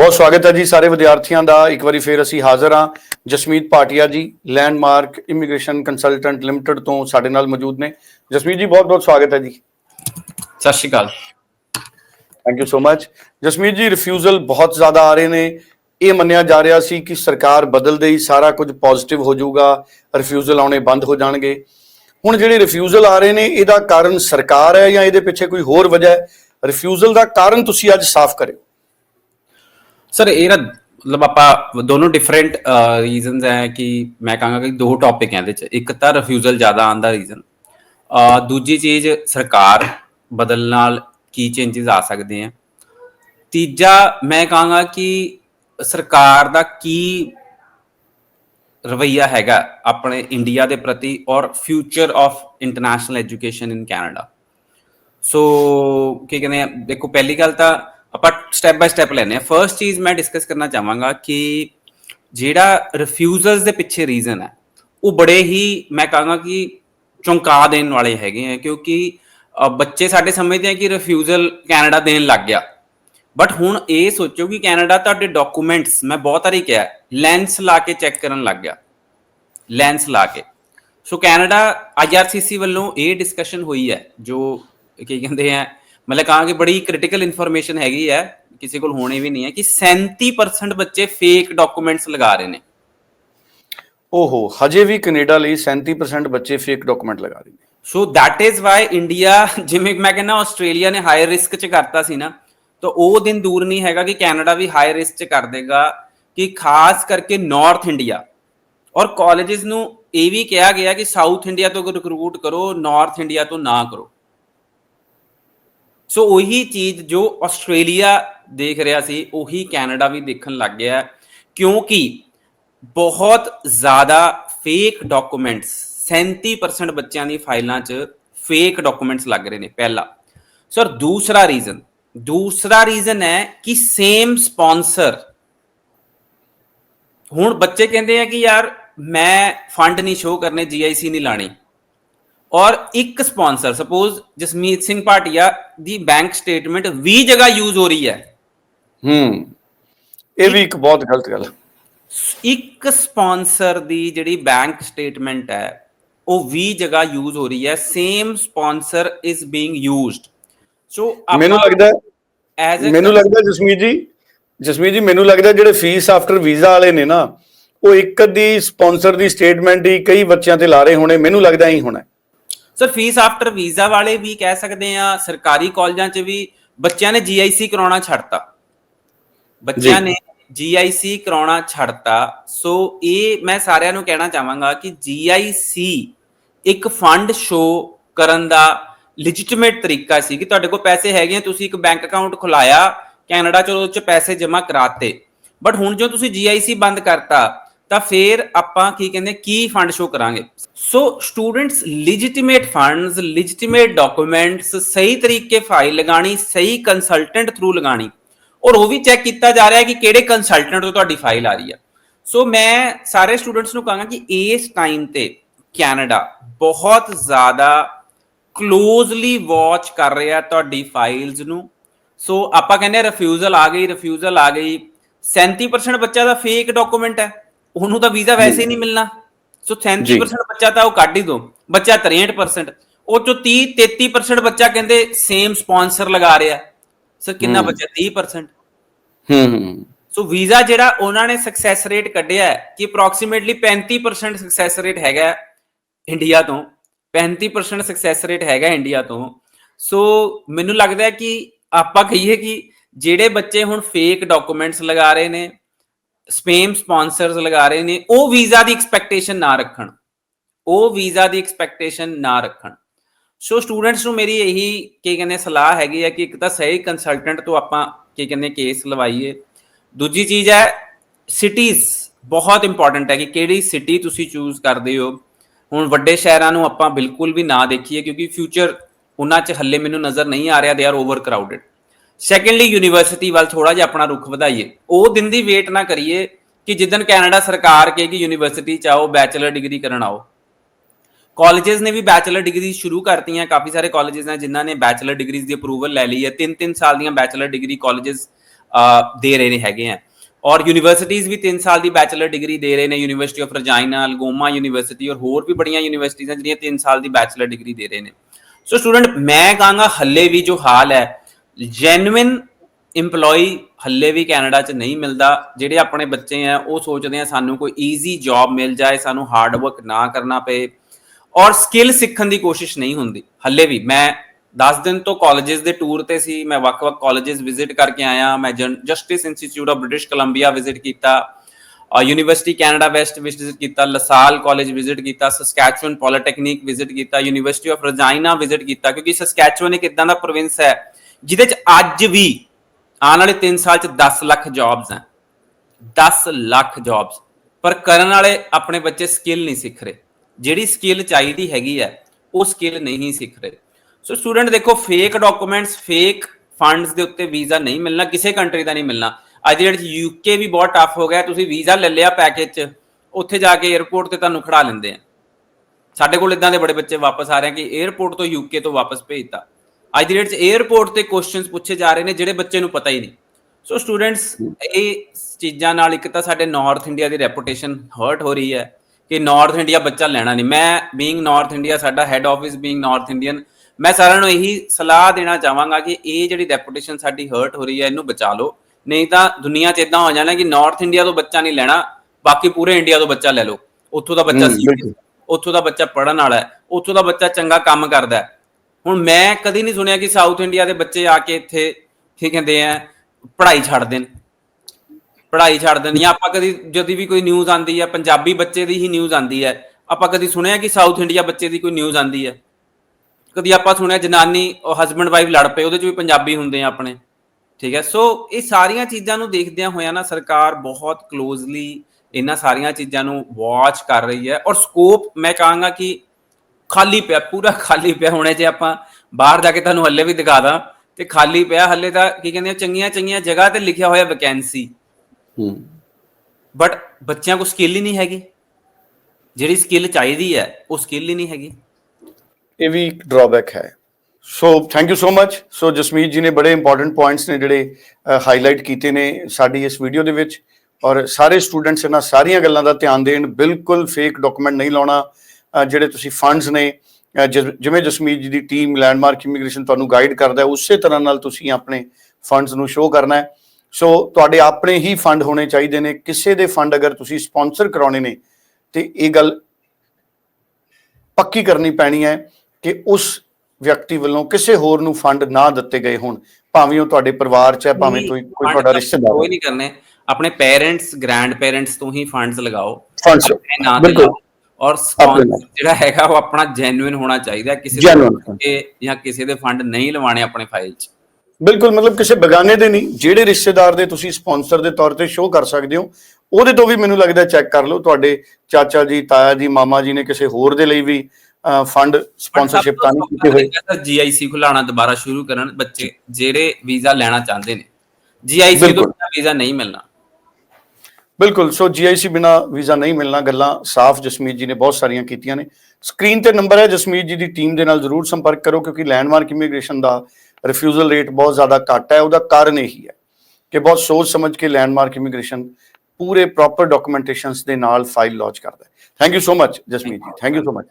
ਬਹੁਤ ਸਵਾਗਤ ਹੈ ਜੀ ਸਾਰੇ ਵਿਦਿਆਰਥੀਆਂ ਦਾ। ਇੱਕ ਵਾਰੀ ਫੇਰ ਅਸੀਂ ਹਾਜ਼ਰ ਹਾਂ। ਜਸਮੀਤ ਭਾਟੀਆ ਜੀ ਲੈਂਡਮਾਰਕ ਇਮੀਗ੍ਰੇਸ਼ਨ ਕੰਸਲਟੈਂਟ ਲਿਮਟਿਡ ਤੋਂ ਸਾਡੇ ਨਾਲ ਮੌਜੂਦ ਨੇ। ਜਸਮੀਤ ਜੀ ਬਹੁਤ ਬਹੁਤ ਸਵਾਗਤ ਹੈ ਜੀ। Sat Sri Akal. Thank you so much Jasmeet ji refusal ਬਹੁਤ ਜ਼ਿਆਦਾ ਆ ਰਹੇ ਨੇ। ਇਹ ਮੰਨਿਆ ਜਾ ਰਿਹਾ ਸੀ ਕਿ ਸਰਕਾਰ ਬਦਲਦੇ ਹੀ ਸਾਰਾ ਕੁਝ ਪੋਜ਼ਿਟਿਵ ਹੋ ਜਾਊਗਾ ਰਿਫਿਊਜ਼ਲ ਆਉਣੇ ਬੰਦ ਹੋ ਜਾਣਗੇ। ਹੁਣ ਜਿਹੜੇ ਰਿਫਿਊਜ਼ਲ ਆ ਰਹੇ ਨੇ ਇਹਦਾ ਕਾਰਨ ਸਰਕਾਰ ਹੈ ਜਾਂ ਇਹਦੇ ਪਿੱਛੇ ਕੋਈ ਹੋਰ ਵਜ੍ਹਾ ਹੈ? ਰਿਫਿਊਜ਼ਲ ਦਾ ਕਾਰਨ ਤੁਸੀਂ ਅੱਜ ਸਾਫ਼ ਕਰਿਓ। ਸਰ ਇਹ ਨਾ ਮਤਲਬ ਆਪਾਂ ਦੋਨੋਂ ਡਿਫਰੈਂਟ ਰੀਜ਼ਨਸ ਹੈ ਕਿ ਮੈਂ ਕਹਾਂਗਾ ਕਿ ਦੋ ਟੌਪਿਕ ਹੈ ਇਹਦੇ ਚ। ਇੱਕ ਤਾਂ ਰਿਫਿਊਜ਼ਲ ਜ਼ਿਆਦਾ ਆਉਣ ਦਾ ਰੀਜ਼ਨ ਦੂਜੀ ਚੀਜ਼ ਸਰਕਾਰ ਬਦਲ ਨਾਲ ਕੀ ਚੇਂਜਸ ਆ ਸਕਦੇ ਆ ਤੀਜਾ ਮੈਂ ਕਹਾਂਗਾ ਕਿ ਸਰਕਾਰ ਦਾ ਕੀ ਰਵਈਆ ਹੈਗਾ ਆਪਣੇ ਇੰਡੀਆ ਦੇ ਪ੍ਰਤੀ ਔਰ future of international education in Canada so ਕੀ ਕਹਿੰਦੇ ਆ? ਦੇਖੋ, ਪਹਿਲੀ ਗੱਲ ਤਾਂ ਆਪਾਂ ਸਟੈਪ ਬਾਈ ਸਟੈਪ ਲੈਨੇ ਆ ਫਰਸਟ ਚੀਜ਼ ਮੈਂ ਡਿਸਕਸ ਕਰਨਾ ਚਾਹਾਂਗਾ ਕਿ ਜਿਹੜਾ ਰਿਫਿਊਜ਼ਲਸ ਦੇ ਪਿੱਛੇ ਰੀਜ਼ਨ ਹੈ, ਉਹ ਬੜੇ ਹੀ ਮੈਂ ਕਹਾਂਗਾ ਕਿ ਚੌਂਕਾ ਦੇਣ ਵਾਲੇ ਹੈਗੇ ਆ, ਕਿਉਂਕਿ ਬੱਚੇ ਸਾਡੇ ਸਮਝਦੇ ਆ ਕਿ ਰਿਫਿਊਜ਼ਲ ਕੈਨੇਡਾ ਦੇਣ ਲੱਗ ਗਿਆ। ਬਟ ਹੁਣ ਇਹ ਸੋਚੋ ਕਿ ਕੈਨੇਡਾ ਤੁਹਾਡੇ ਡਾਕੂਮੈਂਟਸ ਮੈਂ ਬਹੁਤ ਵਾਰੀ ਕਿਹਾ ਲੈਂਸ ਲਾ ਕੇ ਚੈੱਕ ਕਰਨ ਲੱਗ ਗਿਆ। ਲੈਂਸ ਲਾ ਕੇ। ਸੋ ਕੈਨੇਡਾ ਆਈਆਰਸੀਸੀ ਵੱਲੋਂ ਇਹ ਡਿਸਕਸ਼ਨ ਹੋਈ ਹੈ, ਜੋ ਕੀ ਕਹਿੰਦੇ ਆ ਮਤਲਬ ਕਹਾਂ ਕਿ ਬੜੀ ਕ੍ਰਿਟੀਕਲ ਇਨਫੋਰਮੇਸ਼ਨ ਹੈਗੀ ਹੈ ਕਿਸੇ ਕੋਲ ਹੋਣੇ ਵੀ ਨਹੀਂ ਹੈ ਕਿ 37% ਬੱਚੇ ਫੇਕ ਡਾਕੂਮੈਂਟਸ ਲਗਾ ਰਹੇ ਨੇ। ਓਹੋ ਹਜੇ ਵੀ ਕੈਨੇਡਾ ਲਈ 37% ਬੱਚੇ ਫੇਕ ਡਾਕੂਮੈਂਟ ਲਗਾ ਰਹੇ ਨੇ। So that is why India ਜਿਵੇਂ ਮੈਂ ਕਹਿੰਦਾ ਆਸਟ੍ਰੇਲੀਆ ਨੇ ਹਾਈ ਰਿਸਕ ਚ ਕਰਤਾ ਸੀ ਨਾ ਤਾਂ ਉਹ ਦਿਨ ਦੂਰ ਨਹੀਂ ਹੈਗਾ ਕਿ ਕੈਨੇਡਾ ਵੀ ਹਾਈ ਰਿਸਕ ਚ ਕਰ ਦੇਗਾ ਕਿ ਖਾਸ ਕਰਕੇ ਨਾਰਥ ਇੰਡੀਆ ਔਰ ਕਾਲਜਸ ਨੂੰ ਇਹ ਵੀ ਕਿਹਾ ਗਿਆ ਕਿ ਸਾਊਥ ਇੰਡੀਆ ਤੋਂ ਰਿਕਰੂਟ ਕਰੋ ਨਾਰਥ ਇੰਡੀਆ ਤੋਂ ਨਾ ਕਰੋ। ਸੋ ਉਹੀ ਚੀਜ਼ ਜੋ ਆਸਟ੍ਰੇਲੀਆ ਦੇਖ ਰਿਹਾ ਸੀ, ਉਹੀ ਕੈਨੇਡਾ ਵੀ ਦੇਖਣ ਲੱਗ ਗਿਆ ਕਿਉਂਕਿ ਬਹੁਤ ਜ਼ਿਆਦਾ ਫੇਕ ਡਾਕੂਮੈਂਟਸ 37% ਬੱਚਿਆਂ ਦੀ ਫਾਈਲਾਂ 'ਚ ਫੇਕ ਡਾਕੂਮੈਂਟਸ ਲੱਗ ਰਹੇ ਨੇ, ਪਹਿਲਾ। ਸਰ ਦੂਸਰਾ ਰੀਜ਼ਨ ਦੂਸਰਾ ਰੀਜ਼ਨ ਹੈ ਕਿ ਸੇਮ ਸਪਾਂਸਰ ਹੁਣ ਬੱਚੇ ਕਹਿੰਦੇ ਆ ਕਿ ਯਾਰ ਮੈਂ ਫੰਡ ਨਹੀਂ ਸ਼ੋ ਕਰਨੇ ਜੀਆਈਸੀ ਨਹੀਂ ਲਾਣੀ। ਔਰ ਇੱਕ ਸਪਾਂਸਰ ਸਪੋਜ਼ ਜਸਮੀਤ ਸਿੰਘ ਭਾਟੀਆ ਦੀ ਬੈਂਕ ਸਟੇਟਮੈਂਟ 20 ਜਗ੍ਹਾ ਯੂਜ਼ ਹੋ ਰਹੀ ਹੈ। ਹੂੰ ਇਹ ਵੀ ਇੱਕ ਬਹੁਤ ਗਲਤ ਗੱਲ ਇੱਕ ਸਪਾਂਸਰ ਦੀ ਜਿਹੜੀ ਬੈਂਕ ਸਟੇਟਮੈਂਟ ਹੈ ਉਹ 20 ਜਗ੍ਹਾ ਯੂਜ਼ ਹੋ ਰਹੀ ਹੈ। Same sponsor is being used so ਮੈਨੂੰ ਲੱਗਦਾ ਹੈ- ਐਜ਼ ਮੈਨੂੰ ਲੱਗਦਾ ਜਸਮੀਤ ਜੀ ਜਸਮੀਤ ਜੀ ਮੈਨੂੰ ਲੱਗਦਾ ਜਿਹੜੇ ਫੀਸ ਆਫਟਰ ਵੀਜ਼ਾ ਵਾਲੇ ਨੇ ਨਾ ਉਹ ਇੱਕ ਅੱਧੀ ਸਪਾਂਸਰ ਦੀ ਸਟੇਟਮੈਂਟ ਹੀ ਕਈ ਬੱਚਿਆਂ ਤੇ ਲਾ ਰਹੇ ਹੋਣੇ ਮੈਨੂੰ ਲੱਗਦਾ ਹੀ ਹੋਣਾ ਸਰ ਫੀਸ ਆਫਟਰ ਵੀਜ਼ਾ ਵਾਲੇ ਵੀ ਕਹਿ ਸਕਦੇ ਆ ਸਰਕਾਰੀ ਕਾਲਜਾਂ 'ਚ ਵੀ ਬੱਚਿਆਂ ਨੇ ਜੀਆਈਸੀ ਕਰਾਉਣਾ ਛੱਡਤਾ। ਬੱਚਿਆਂ। ਨੇ ਜੀਆਈਸੀ ਕਰਾਉਣਾ ਛੱਡਤਾ। ਸੋ ਇਹ ਮੈਂ ਸਾਰਿਆਂ ਨੂੰ ਕਹਿਣਾ ਚਾਹਾਂਗਾ ਕਿ ਜੀਆਈਸੀ ਇੱਕ ਫੰਡ ਸ਼ੋ ਕਰਨ ਦਾ ਲੈਜੀਟਿਮੇਟ ਤਰੀਕਾ ਸੀ ਕਿ ਤੁਹਾਡੇ ਕੋਲ ਪੈਸੇ ਹੈਗੇ ਆ ਤੁਸੀਂ ਇੱਕ ਬੈਂਕ ਅਕਾਊਂਟ ਖੁਲਾਇਆ ਕੈਨੇਡਾ ਚ ਉਹਦੇ ਚ ਪੈਸੇ ਜਮ੍ਹਾਂ ਕਰਾਤੇ। ਬਟ ਹੁਣ ਜੋ ਤੁਸੀਂ ਜੀਆਈਸੀ ਬੰਦ ਕਰਤਾ ਤਾਂ ਫਿਰ ਆਪਾਂ ਕੀ ਕਹਿੰਦੇ, ਕੀ ਫੰਡ ਸ਼ੋ ਕਰਾਂਗੇ? So students legitimate funds legitimate documents ਸਹੀ ਤਰੀਕੇ ਫਾਈਲ ਲਗਾਣੀ ਸਹੀ ਕੰਸਲਟੈਂਟ ਥਰੂ ਲਗਾਣੀ ਔਰ ਉਹ ਵੀ ਚੈੱਕ ਕੀਤਾ ਜਾ ਰਿਹਾ ਹੈ ਕਿ ਕਿਹੜੇ ਕੰਸਲਟੈਂਟ ਤੋਂ ਤੁਹਾਡੀ ਫਾਈਲ ਆ ਰਹੀ ਹੈ ਸੋ ਮੈਂ ਸਾਰੇ ਸਟੂਡੈਂਟਸ ਨੂੰ ਕਹਾਂਗਾ ਕਿ ਇਸ ਟਾਈਮ ਤੇ ਕੈਨੇਡਾ ਬਹੁਤ ਜ਼ਿਆਦਾ ਕਲੋਜ਼ਲੀ ਵਾਚ ਕਰ ਰਿਹਾ ਤੁਹਾਡੀ ਫਾਈਲਸ ਨੂੰ। ਸੋ ਆਪਾਂ ਕਹਿੰਦੇ ਆ ਰਿਫਿਊਜ਼ਲ ਆ ਗਈ ਰਿਫਿਊਜ਼ਲ ਆ ਗਈ। 37% ਬੱਚਾ ਦਾ ਫੇਕ ਡਾਕੂਮੈਂਟ ਹੈ। ਉਹਨੂੰ ਤਾਂ ਵੀਜ਼ਾ ਵੈਸੇ ਹੀ ਨਹੀਂ ਮਿਲਣਾ। ਸੋ 37% ਬੱਚਾ ਤਾਂ ਉਹ ਕੱਢ ਹੀ ਦੋ। ਬੱਚਾ 63% ਉਹ ਚੋਂ 30 33% ਬੱਚਾ ਕਹਿੰਦੇ ਸੇਮ ਸਪਾਂਸਰ ਲਗਾ ਰਿਹਾ। ਸਰ ਕਿੰਨਾ ਬੱਚਾ? 30% ਹੂੰ ਹੂੰ ਸੋ ਵੀਜ਼ਾ ਜਿਹੜਾ ਉਹਨਾਂ ਨੇ ਸਕਸੈਸ ਰੇਟ ਕੱਢਿਆ ਕਿ ਅਪਰੋਕਸੀਮੇਟਲੀ 35% ਸਕਸੈਸ ਰੇਟ ਹੈਗਾ ਇੰਡੀਆ ਤੋਂ। 35% ਸਕਸੈਸ ਰੇਟ ਹੈਗਾ ਇੰਡੀਆ ਤੋਂ। ਸੋ ਮੈਨੂੰ ਲੱਗਦਾ ਹੈ ਕਿ ਆਪਾਂ ਕਹੀਏ ਕਿ ਜਿਹੜੇ ਬੱਚੇ ਹੁਣ ਫੇਕ ਡਾਕੂਮੈਂਟਸ ਲਗਾ ਰਹੇ ਨੇ ਸਪੇਮ ਸਪਾਂਸਰਸ ਲਗਾ ਰਹੇ ਨੇ, ਉਹ ਵੀਜ਼ਾ ਦੀ ਐਕਸਪੈਕਟੇਸ਼ਨ ਨਾ ਰੱਖਣ। ਉਹ ਵੀਜ਼ਾ ਦੀ ਐਕਸਪੈਕਟੇਸ਼ਨ ਨਾ ਰੱਖਣ। ਸੋ ਸਟੂਡੈਂਟਸ ਨੂੰ ਮੇਰੀ ਇਹੀ ਕੀ ਕਹਿੰਦੇ ਸਲਾਹ ਹੈਗੀ ਹੈ ਕਿ ਇੱਕ ਤਾਂ ਸਹੀ ਕੰਸਲਟੈਂਟ ਤੋਂ ਆਪਾਂ ਕੀ ਕਹਿੰਦੇ ਕੇਸ ਲਵਾਈਏ। ਦੂਜੀ ਚੀਜ਼ ਹੈ ਸਿਟੀਜ਼ ਬਹੁਤ ਇੰਪੋਰਟੈਂਟ ਹੈ ਕਿ ਕਿਹੜੀ ਸਿਟੀ ਤੁਸੀਂ ਚੂਜ਼ ਕਰਦੇ ਹੋ। ਹੁਣ ਵੱਡੇ ਸ਼ਹਿਰਾਂ ਨੂੰ ਆਪਾਂ ਬਿਲਕੁਲ ਵੀ ਨਾ ਦੇਖੀਏ, ਕਿਉਂਕਿ ਫਿਊਚਰ ਉਹਨਾਂ 'ਚ ਹੱਲੇ ਮੈਨੂੰ ਨਜ਼ਰ ਨਹੀਂ ਆ ਰਿਹਾ they are overcrowded secondly university ਵੱਲ ਥੋੜਾ ਜਿਹਾ ਆਪਣਾ ਰੁਖ ਵਧਾਈਏ। ਉਹ ਦਿਨ ਦੀ ਵੇਟ ਨਾ ਕਰੀਏ ਕਿ ਜਿੱਦਨ ਕੈਨੇਡਾ ਸਰਕਾਰ ਕਹੇਗੀ ਯੂਨੀਵਰਸਿਟੀ ਚ ਆਓ ਬੈਚਲਰ ਡਿਗਰੀ ਕਰਨ ਆਓ। ਕਾਲਜਸ ਨੇ ਵੀ ਬੈਚਲਰ ਡਿਗਰੀ ਸ਼ੁਰੂ ਕਰਤੀਆਂ। ਕਾਫੀ ਸਾਰੇ ਕਾਲਜਸ ਨੇ ਜਿਨ੍ਹਾਂ ਨੇ ਬੈਚਲਰ ਡਿਗਰੀਜ਼ ਦੀ ਅਪਰੂਵਲ ਲੈ ਲਈ ਹੈ। 3-3 ਸਾਲ ਦੀਆਂ ਬੈਚਲਰ ਡਿਗਰੀ ਕਾਲਜਸ ਦੇ ਰਹੇ ਨੇ, ਹੈਗੇ ਆ। ਔਰ ਯੂਨੀਵਰਸਿਟੀਜ਼ ਵੀ 3 ਸਾਲ ਦੀ ਬੈਚਲਰ ਡਿਗਰੀ ਦੇ ਰਹੇ ਨੇ। University of Regina Algoma university ਔਰ ਹੋਰ ਵੀ ਬੜੀਆਂ ਯੂਨੀਵਰਸਿਟੀਆਂ ਜਿਹੜੀਆਂ 3 ਸਾਲ ਦੀ ਬੈਚਲਰ ਡਿਗਰੀ ਦੇ ਰਹੇ ਨੇ। ਸੋ ਸਟੂਡੈਂਟ ਮੈਂ ਕਹਾਂਗਾ, ਹੱਲੇ ਵੀ ਜੋ ਹਾਲ ਹੈ ਜੈਨੂਇਨ EMPLOYE ਹੱਲੇ ਵੀ ਕੈਨੇਡਾ 'ਚ ਨਹੀਂ ਮਿਲਦਾ। ਜਿਹੜੇ ਆਪਣੇ ਬੱਚੇ ਆ, ਉਹ ਸੋਚਦੇ ਆ ਸਾਨੂੰ ਕੋਈ ਈਜ਼ੀ ਜੌਬ ਮਿਲ ਜਾਏ, ਸਾਨੂੰ ਹਾਰਡ ਵਰਕ ਨਾ ਕਰਨਾ ਪਏ। ਔਰ ਸਕਿੱਲ ਸਿੱਖਣ ਦੀ ਕੋਸ਼ਿਸ਼ ਨਹੀਂ ਹੁੰਦੀ, ਹੱਲੇ ਵੀ। ਮੈਂ 10 ਦਿਨ ਤੋਂ ਕਾਲਜਸ ਦੇ ਟੂਰ ਤੇ ਸੀ, ਮੈਂ ਵੱਖ-ਵੱਖ ਕਾਲਜਸ ਵਿਜ਼ਿਟ ਕਰਕੇ ਆਇਆ। ਮੈਂ justice institute of British Columbia visit ਕੀਤਾ ਯੂਨੀਵਰਸਿਟੀ ਕੈਨੇਡਾ ਵੈਸਟ ਵਿਜ਼ਿਟ ਕੀਤਾ ਲਸਾਲ ਕਾਲਜ ਵਿਜ਼ਿਟ ਕੀਤਾ ਸਸਕੈਚੁਅਨ ਪੋਲੀਟੈਕਨਿਕ ਵਿਜ਼ਿਟ ਕੀਤਾ ਯੂਨੀਵਰਸਿਟੀ ਆਫ ਰਜਾਈਨਾ ਵਿਜ਼ਿਟ ਕੀਤਾ। ਕਿਉਂਕਿ ਸਸਕੈਚੁਅਨ ਇੱਕ ਇਦਾਂ ਦਾ ਪ੍ਰੋਵਿੰਸ ਹੈ ਜਿਹਦੇ ਚ ਅੱਜ ਵੀ ਆਉਣ ਵਾਲੇ 3 ਸਾਲ ਚ 10 ਲੱਖ ਜੌਬਸ ਹੈ। 10 ਲੱਖ ਜੌਬਸ ਪਰ ਕਰਨ ਵਾਲੇ ਆਪਣੇ ਬੱਚੇ ਸਕਿੱਲ ਨਹੀਂ ਸਿੱਖ ਰਹੇ। ਜਿਹੜੀ ਸਕਿੱਲ ਚਾਹੀਦੀ ਹੈਗੀ ਹੈ, ਉਹ ਸਕਿੱਲ ਨਹੀਂ ਸਿੱਖ ਰਹੇ। ਸੋ ਸਟੂਡੈਂਟ ਦੇਖੋ ਫੇਕ ਡਾਕੂਮੈਂਟਸ ਫੇਕ ਫੰਡਸ ਦੇ ਉੱਤੇ ਵੀਜ਼ਾ ਨਹੀਂ ਮਿਲਣਾ, ਕਿਸੇ ਕੰਟਰੀ ਦਾ ਨਹੀਂ ਮਿਲਣਾ। ਅੱਜ ਦੇ 'ਚ ਯੂਕੇ ਵੀ ਬਹੁਤ ਟਫ ਹੋ ਗਿਆ, ਤੁਸੀਂ ਵੀਜ਼ਾ ਲੈ ਲਿਆ ਪੈਕੇਜ 'ਚ, ਉੱਥੇ ਜਾ ਕੇ 에ਅਰਪੋਰਟ ਤੇ ਤੁਹਾਨੂੰ ਖੜਾ ਲੈਂਦੇ ਆ। ਸਾਡੇ ਕੋਲ ਇਦਾਂ ਦੇ ਬੜੇ ਬੱਚੇ ਵਾਪਸ ਆ ਰਹੇ ਆ ਕਿ 에ਅਰਪੋਰਟ ਤੋਂ ਯੂਕੇ ਤੋਂ ਵਾਪਸ ਭੇਜਤਾ। ਅੱਜ ਦੀ ਡੇਟ 'ਚ 에ਅਰਪੋਰਟ ਤੇ ਕੁਐਸਚਨਸ ਪੁੱਛੇ ਜਾ ਰਹੇ ਨੇ ਜਿਹੜੇ ਬੱਚੇ ਨੂੰ ਪਤਾ ਹੀ ਨਹੀਂ। ਸੋ ਸਟੂਡੈਂਟਸ ਇਹ ਚੀਜ਼ਾਂ ਨਾਲ ਇੱਕ ਤਾਂ ਸਾਡੇ ਨਾਰਥ ਇੰਡੀਆ ਦੀ ਰੈਪੂਟੇਸ਼ਨ ਹਰਟ ਹੋ ਰਹੀ ਹੈ ਕਿ ਨਾਰਥ ਇੰਡੀਆ ਬੱਚਾ ਲੈਣਾ ਨਹੀਂ। ਮੈਂ ਬੀਇੰਗ ਨਾਰਥ ਇੰਡੀਆ ਸਾਡਾ head office being north Indian ਮੈਂ ਸਾਰਿਆਂ ਨੂੰ ਇਹੀ ਸਲਾਹ ਦੇਣਾ ਚਾਹਾਂਗਾ ਕਿ ਇਹ ਜਿਹੜੀ ਰੈਪੂਟੇਸ਼ਨ ਸਾਡੀ ਹਰਟ ਹੋ ਰਹੀ ਹੈ ਇਹਨੂੰ ਬਚਾ ਲਓ। ਨਹੀਂ ਤਾਂ ਦੁਨੀਆ 'ਚ ਇਦਾਂ ਹੋ ਜਾਣਾ ਕਿ ਨਾਰਥ ਇੰਡੀਆ ਤੋਂ ਬੱਚਾ ਨਹੀਂ ਲੈਣਾ ਬਾਕੀ ਪੂਰੇ ਇੰਡੀਆ ਤੋਂ ਬੱਚਾ ਲੈ ਲਓ। ਉੱਥੋਂ ਦਾ ਬੱਚਾ। ਉੱਥੋਂ ਦਾ ਬੱਚਾ ਪੜਨ ਵਾਲਾ ਹੈ ਉੱਥੋਂ ਦਾ ਬੱਚਾ ਚੰਗਾ ਕੰਮ ਕਰਦਾ ਹੈ। ਹੁਣ ਮੈਂ ਕਦੀ ਨਹੀਂ ਸੁਣਿਆ ਕਿ ਸਾਊਥ ਇੰਡੀਆ ਦੇ ਬੱਚੇ ਆ ਕੇ ਇੱਥੇ ਕੀ ਕਹਿੰਦੇ ਆ, ਪੜ੍ਹਾਈ ਛੱਡ ਦੇਣ। ਪੜ੍ਹਾਈ ਛੱਡ ਦੇਣ ਜਾਂ ਆਪਾਂ ਕਦੀ, ਜਦੋਂ ਵੀ ਕੋਈ ਨਿਊਜ਼ ਆਂਦੀ ਹੈ ਪੰਜਾਬੀ ਬੱਚੇ ਦੀ ਹੀ ਨਿਊਜ਼ ਆਂਦੀ ਹੈ ਆਪਾਂ ਕਦੀ ਸੁਣਿਆ ਕਿ ਸਾਊਥ ਇੰਡੀਆ ਬੱਚੇ ਦੀ ਕੋਈ ਨਿਊਜ਼ ਆਂਦੀ ਹੈ ਕਦੀ ਆਪਾਂ ਸੁਣਿਆ ਜਨਾਨੀ, ਉਹ ਹਸਬੰਡ ਵਾਈਫ ਲੜ ਪਏ, ਉਹਦੇ ਚ ਵੀ ਪੰਜਾਬੀ ਹੁੰਦੇ ਆ ਆਪਣੇ। ਠੀਕ ਹੈ, ਸੋ ਇਹ ਸਾਰੀਆਂ ਚੀਜ਼ਾਂ ਨੂੰ ਦੇਖਦਿਆਂ ਹੋਇਆ ਨਾ ਸਰਕਾਰ ਬਹੁਤ ਕਲੋਜ਼ਲੀ ਇਹਨਾਂ ਸਾਰੀਆਂ ਚੀਜ਼ਾਂ ਨੂੰ ਵਾਚ ਕਰ ਰਹੀ ਹੈ। ਔਰ ਸਕੋਪ ਮੈਂ ਕਹਾਂਗਾ ਕਿ ਖਾਲੀ ਪਿਆ ਪੂਰਾ ਖਾਲੀ ਪਿਆ। ਹੋਣੇ ਜੇ ਆਪਾਂ ਬਾਹਰ ਜਾ ਕੇ ਤੁਹਾਨੂੰ ਹੱਲੇ ਵੀ ਦਿਖਾ ਦਾਂ ਤੇ ਖਾਲੀ ਪਿਆ ਹੱਲੇ ਤਾਂ ਕੀ ਕਹਿੰਦੇ ਆ ਚੰਗੀਆਂ ਚੰਗੀਆਂ ਜਗ੍ਹਾ ਤੇ ਲਿਖਿਆ ਹੋਇਆ ਵੈਕੈਂਸੀ ਹੂੰ। ਬਟ ਬੱਚਿਆਂ ਕੋਲ ਸਕਿੱਲ ਹੀ ਨਹੀਂ ਹੈਗੀ। ਜਿਹੜੀ ਸਕਿੱਲ ਚਾਹੀਦੀ ਹੈ ਉਹ ਸਕਿੱਲ ਹੀ ਨਹੀਂ ਹੈਗੀ। ਇਹ ਵੀ ਇੱਕ ਡਰਾਬੈਕ ਹੈ। So thank you so much so Jasmeet ji ਨੇ ਬੜੇ ਇੰਪੋਰਟੈਂਟ ਪੁਆਇੰਟਸ ਨੇ ਜਿਹੜੇ ਹਾਈਲਾਈਟ ਕੀਤੇ ਨੇ ਸਾਡੀ ਇਸ ਵੀਡੀਓ ਦੇ ਵਿੱਚ। ਔਰ ਸਾਰੇ ਸਟੂਡੈਂਟਸ ਇਹਨਾਂ ਸਾਰੀਆਂ ਗੱਲਾਂ ਦਾ ਧਿਆਨ ਦੇਣ ਬਿਲਕੁਲ ਫੇਕ ਡਾਕੂਮੈਂਟ ਨਹੀਂ ਲਾਉਣਾ। ਜਿਹੜੇ ਤੁਸੀਂ ਫੰਡਸ ਨੇ ਜਿਵੇਂ ਜਸਮੀਤ ਜੀ ਦੀ ਟੀਮ ਲੈਂਡਮਾਰਕ ਇਮੀਗ੍ਰੇਸ਼ਨ ਤੁਹਾਨੂੰ ਗਾਈਡ ਕਰਦਾ ਹੈ ਉਸੇ ਤਰ੍ਹਾਂ ਨਾਲ ਤੁਸੀਂ ਆਪਣੇ ਫੰਡਸ ਨੂੰ ਸ਼ੋਅ ਕਰਨਾ ਹੈ। ਸੋ ਤੁਹਾਡੇ ਆਪਣੇ ਹੀ ਫੰਡ ਹੋਣੇ ਚਾਹੀਦੇ ਨੇ। ਕਿਸੇ ਦੇ ਫੰਡ ਅਗਰ ਤੁਸੀਂ ਸਪਾਂਸਰ ਕਰਾਉਣੇ ਨੇ ਤੇ ਇਹ ਗੱਲ ਪੱਕੀ ਕਰਨੀ ਪੈਣੀ ਹੈ ਕਿ ਉਸ ਵਿਅਕਤੀ ਵੱਲੋਂ ਕਿਸੇ ਹੋਰ ਨੂੰ ਫੰਡ ਨਾ ਦਿੱਤੇ ਗਏ ਹੋਣ। ਭਾਵੇਂ ਉਹ ਤੁਹਾਡੇ ਪਰਿਵਾਰ ਚ ਹੈ ਭਾਵੇਂ ਕੋਈ ਕੋਈ ਤੁਹਾਡਾ ਰਿਸ਼ਤੇਦਾਰ ਕੋਈ ਨਹੀਂ ਕਰਨੇ। ਆਪਣੇ ਪੇਰੈਂਟਸ ਗ੍ਰੈਂਡ ਪੇਰੈਂਟਸ ਤੋਂ ਹੀ ਫੰਡਸ ਲਗਾਓ। ਫੰਡਸ ਬਿਲਕੁਲ। ਔਰ ਸਪਾਂਸਰ। ਜਿਹੜਾ ਹੈਗਾ ਉਹ ਆਪਣਾ ਜੈਨੂਇਨ ਹੋਣਾ ਚਾਹੀਦਾ ਕਿਸੇ। ਦੇ ਜਾਂ ਕਿਸੇ ਦੇ ਫੰਡ ਨਹੀਂ ਲਵਾਣੇ ਆਪਣੇ ਫਾਈਲ 'ਚ ਬਿਲਕੁਲ ਮਤਲਬ ਕਿਸੇ ਬਗਾਨੇ ਦੇ ਨਹੀਂ ਜਿਹੜੇ ਰਿਸ਼ਤੇਦਾਰ ਦੇ ਤੁਸੀਂ ਸਪਾਂਸਰ ਦੇ ਤੌਰ ਤੇ ਸ਼ੋਅ ਕਰ ਸਕਦੇ ਹੋ ਉਹਦੇ ਤੋਂ ਵੀ ਮੈਨੂੰ ਲੱਗਦਾ ਚੈੱਕ ਕਰ ਲਓ ਤੁਹਾਡੇ ਚਾਚਾ ਜੀ ਤਾਇਆ ਜੀ ਮਾਮਾ ਜੀ ਨੇ ਕਿਸੇ ਹੋਰ ਦੇ ਲਈ ਵੀ ਫੰਡ ਸਪਾਂਸਰਸ਼ਿਪ ਤਾਂ ਨਹੀਂ ਕੀਤੀ ਹੋਈ ਸਰ ਜੀਆਈਸੀ ਖੁਲਾਉਣਾ ਦੁਬਾਰਾ ਸ਼ੁਰੂ ਕਰਨ ਬੱਚੇ ਜਿਹੜੇ ਵੀਜ਼ਾ ਲੈਣਾ ਚਾਹੁੰਦੇ ਨੇ ਜੀਆਈਸੀ ਤੋਂ ਬਿਲਕੁਲ। ਵੀਜ਼ਾ ਨਹੀਂ ਮਿਲਣਾ ਬਿਲਕੁਲ ਸੋ ਜੀਆਈਸੀ ਬਿਨਾ ਵੀਜ਼ਾ ਨਹੀਂ ਮਿਲਣਾ, ਗੱਲਾਂ ਸਾਫ਼ ਜਸਮੀਤ ਜੀ ਨੇ, ਬਹੁਤ ਸਾਰੀਆਂ ਕੀਤੀਆਂ ਨੇ। ਸਕਰੀਨ ਤੇ ਨੰਬਰ ਹੈ, ਜਸਮੀਤ ਜੀ ਦੀ ਟੀਮ ਦੇ ਨਾਲ ਜ਼ਰੂਰ ਸੰਪਰਕ ਕਰੋ, ਕਿਉਂਕਿ ਲੈਂਡਮਾਰਕ ਇਮੀਗ੍ਰੇਸ਼ਨ ਦਾ ਰਿਫਿਊਜ਼ਲ ਰੇਟ ਬਹੁਤ ਜ਼ਿਆਦਾ ਘੱਟ ਹੈ, ਉਹਦਾ ਕਾਰਨ ਇਹੀ ਹੈ ਕਿ ਬਹੁਤ ਸੋਚ ਸਮਝ ਕੇ ਲੈਂਡਮਾਰਕ ਇਮੀਗ੍ਰੇਸ਼ਨ ਪੂਰੇ ਪ੍ਰੋਪਰ ਡਾਕੂਮੈਂਟੇਸ਼ਨਸ ਦੇ ਨਾਲ ਫਾਈਲ ਲਾਂਚ ਕਰਦਾ ਹੈ। Thank you so much Jasmeet ji. Thank you so much